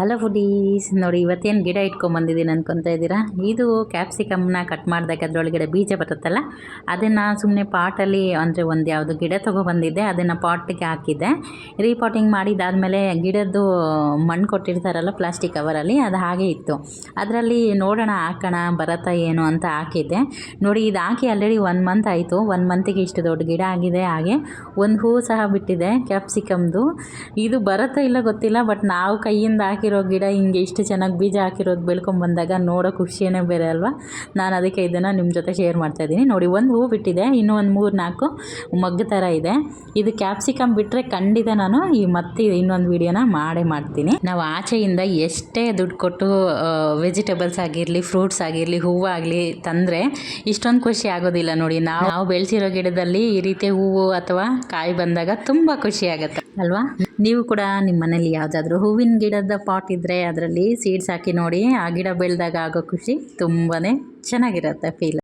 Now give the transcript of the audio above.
Hello foodies ನೋಡಿ, ಇವತ್ತೇನು ಗಿಡ ಇಟ್ಕೊಂಬಂದಿದ್ದೀನಿ ಅನ್ಕೊತಾ ಇದ್ದೀರಾ? ಇದು ಕ್ಯಾಪ್ಸಿಕಮ್ನ ಕಟ್ ಮಾಡಿದಾಗ ಅದರೊಳಗಡೆ ಬೀಜ ಬರುತ್ತಲ್ಲ, ಅದನ್ನು ಸುಮ್ಮನೆ ಪಾಟಲ್ಲಿ ಅಂದರೆ ಒಂದು ಯಾವುದು ಗಿಡ ತೊಗೊಬಂದಿದ್ದೆ ಅದನ್ನು ಪಾಟಿಗೆ ಹಾಕಿದ್ದೆ. ರೀಪಾಟಿಂಗ್ ಮಾಡಿದಾದಮೇಲೆ ಗಿಡದ್ದು ಮಣ್ಣು ಕೊಟ್ಟಿರ್ತಾರಲ್ಲ ಪ್ಲಾಸ್ಟಿಕ್ ಕವರಲ್ಲಿ ಅದು ಹಾಗೆ ಇತ್ತು. ಅದರಲ್ಲಿ ನೋಡೋಣ, ಹಾಕೋಣ, ಬರತ್ತಾ ಏನು ಅಂತ ಹಾಕಿದ್ದೆ. ನೋಡಿ, ಇದು ಹಾಕಿ ಆಲ್ರೆಡಿ ಒನ್ ಮಂತ್ ಆಯಿತು. ಒನ್ ಮಂತಿಗೆ ಇಷ್ಟು ದೊಡ್ಡ ಗಿಡ ಆಗಿದೆ, ಹಾಗೆ ಒಂದು ಹೂವು ಸಹ ಬಿಟ್ಟಿದೆ ಕ್ಯಾಪ್ಸಿಕಮ್ದು ಇದು ಬರುತ್ತಾ ಇಲ್ಲ ಗೊತ್ತಿಲ್ಲ ಬಟ್ ನಾವು ಕೈಯಿಂದ ಹಾಕಿರೋ ಗಿಡ ಹಿಂಗೆ ಇಷ್ಟು ಚೆನ್ನಾಗಿ ಬೀಜ ಹಾಕಿರೋದು ಬೆಳ್ಕೊಂಬಂದಾಗ ನೋಡೋ ಖುಷಿಯೇ ಬೇರೆ ಅಲ್ವಾ? ನಾನು ಅದಕ್ಕೆ ಇದನ್ನು ನಿಮ್ಮ ಜೊತೆ ಶೇರ್ ಮಾಡ್ತಾ ಇದ್ದೀನಿ. ನೋಡಿ, ಒಂದು ಹೂ ಬಿಟ್ಟಿದೆ, ಇನ್ನೂ ಒಂದು ಮೂರು ನಾಲ್ಕು ಮಗ್ಗು ಥರ ಇದೆ. ಇದು ಕ್ಯಾಪ್ಸಿಕಮ್ ಬಿಟ್ಟರೆ ಖಂಡಿತ ನಾನು ಈ ಮತ್ತೆ ಇನ್ನೊಂದು ವೀಡಿಯೋನ ಮಾಡೇ ಮಾಡ್ತೀನಿ. ನಾವು ಆಚೆಯಿಂದ ಎಷ್ಟೇ ದುಡ್ಡು ಕೊಟ್ಟು ವೆಜಿಟೇಬಲ್ಸ್ ಆಗಿರಲಿ ಫ್ರೂಟ್ಸ್ ಆಗಿರಲಿ ಹೂವಾಗಲಿ ತಂದರೆ ಇಷ್ಟೊಂದು ಖುಷಿ ಆಗೋದಿಲ್ಲ ನೋಡಿ. ನಾವು ನಾವು ಬೆಳೆಸಿರೋ ಗಿಡದಲ್ಲಿ ಈ ರೀತಿ ಹೂವು ಅಥವಾ ಕಾಯಿ ಬಂದಾಗ ತುಂಬ ಖುಷಿ ಆಗುತ್ತೆ ಅಲ್ವಾ? ನೀವು ಕೂಡ ನಿಮ್ಮ ಮನೇಲಿ ಯಾವುದಾದ್ರೂ ಹೂವಿನ ಗಿಡದ ಪಾಟ್ ಇದ್ದರೆ ಅದರಲ್ಲಿ ಸೀಡ್ಸ್ ಹಾಕಿ ನೋಡಿ ಆ ಗಿಡ ಬೆಳೆದಾಗ ಆಗೋ ಖುಷಿ ತುಂಬಾ ಚೆನ್ನಾಗಿರುತ್ತೆ ಫೀಲ್